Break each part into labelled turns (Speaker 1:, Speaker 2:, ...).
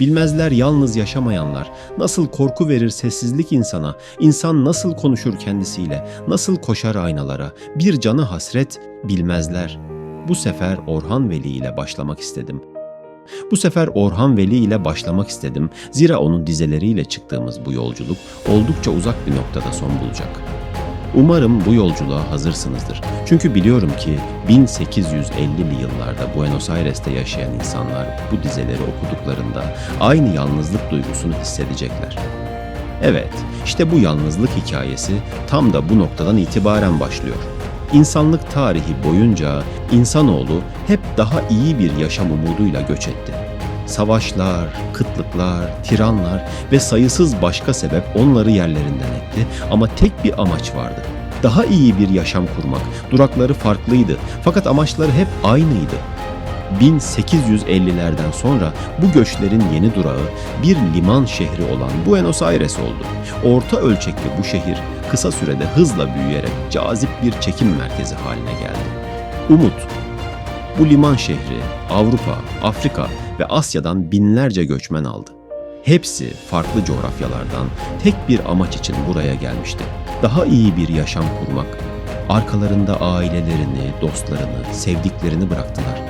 Speaker 1: Bilmezler yalnız yaşamayanlar, nasıl korku verir sessizlik insana, insan nasıl konuşur kendisiyle, nasıl koşar aynalara, bir canı hasret bilmezler. Bu sefer Orhan Veli ile başlamak istedim. Bu sefer Orhan Veli ile başlamak istedim. Zira onun dizeleriyle çıktığımız bu yolculuk oldukça uzak bir noktada son bulacak. Umarım bu yolculuğa hazırsınızdır. Çünkü biliyorum ki 1850'li yıllarda Buenos Aires'te yaşayan insanlar bu dizeleri okuduklarında aynı yalnızlık duygusunu hissedecekler. Evet, işte bu yalnızlık hikayesi tam da bu noktadan itibaren başlıyor. İnsanlık tarihi boyunca insanoğlu hep daha iyi bir yaşam umuduyla göç etti. Savaşlar, kıtlıklar, tiranlar ve sayısız başka sebep onları yerlerinden etti ama tek bir amaç vardı. Daha iyi bir yaşam kurmak. Durakları farklıydı fakat amaçları hep aynıydı. 1850'lerden sonra bu göçlerin yeni durağı bir liman şehri olan Buenos Aires oldu. Orta ölçekli bu şehir kısa sürede hızla büyüyerek cazip bir çekim merkezi haline geldi. Umut bu liman şehri Avrupa, Afrika ve Asya'dan binlerce göçmen aldı. Hepsi farklı coğrafyalardan tek bir amaç için buraya gelmişti. Daha iyi bir yaşam kurmak. Arkalarında ailelerini, dostlarını, sevdiklerini bıraktılar.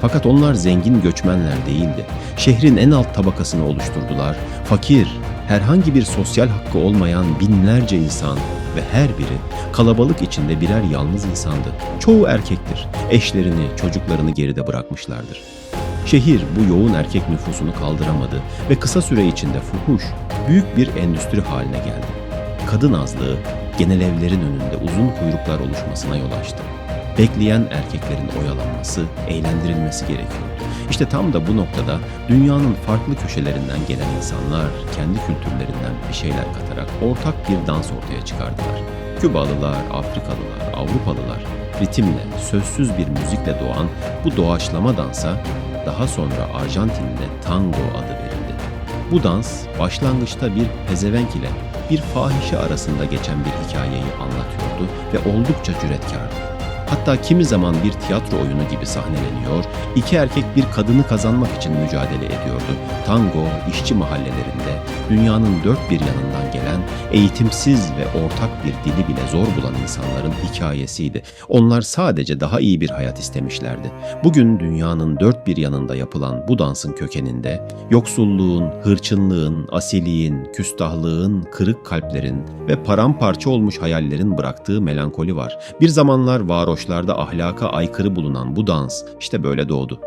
Speaker 1: Fakat onlar zengin göçmenler değildi. Şehrin en alt tabakasını oluşturdular. Fakir, herhangi bir sosyal hakkı olmayan binlerce insan ve her biri kalabalık içinde birer yalnız insandı. Çoğu erkektir. Eşlerini, çocuklarını geride bırakmışlardır. Şehir bu yoğun erkek nüfusunu kaldıramadı ve kısa süre içinde fuhuş büyük bir endüstri haline geldi. Kadın azlığı genel evlerin önünde uzun kuyruklar oluşmasına yol açtı. Bekleyen erkeklerin oyalanması, eğlendirilmesi gerekiyordu. İşte tam da bu noktada dünyanın farklı köşelerinden gelen insanlar kendi kültürlerinden bir şeyler katarak ortak bir dans ortaya çıkardılar. Kübalılar, Afrikalılar, Avrupalılar ritimle, sözsüz bir müzikle doğan bu doğaçlama dansa daha sonra Arjantin'de tango adı verildi. Bu dans başlangıçta bir pezevenk ile bir fahişe arasında geçen bir hikayeyi anlatıyordu ve oldukça cüretkardı. Hatta kimi zaman bir tiyatro oyunu gibi sahneleniyor, iki erkek bir kadını kazanmak için mücadele ediyordu. Tango, işçi mahallelerinde, dünyanın dört bir yanından gelen, eğitimsiz ve ortak bir dili bile zor bulan insanların hikayesiydi. Onlar sadece daha iyi bir hayat istemişlerdi. Bugün dünyanın dört bir yanında yapılan bu dansın kökeninde, yoksulluğun, hırçınlığın, asiliğin, küstahlığın, kırık kalplerin ve paramparça olmuş hayallerin bıraktığı melankoli var. Bir zamanlar varoşlarda ahlaka aykırı bulunan bu dans işte böyle doğdu.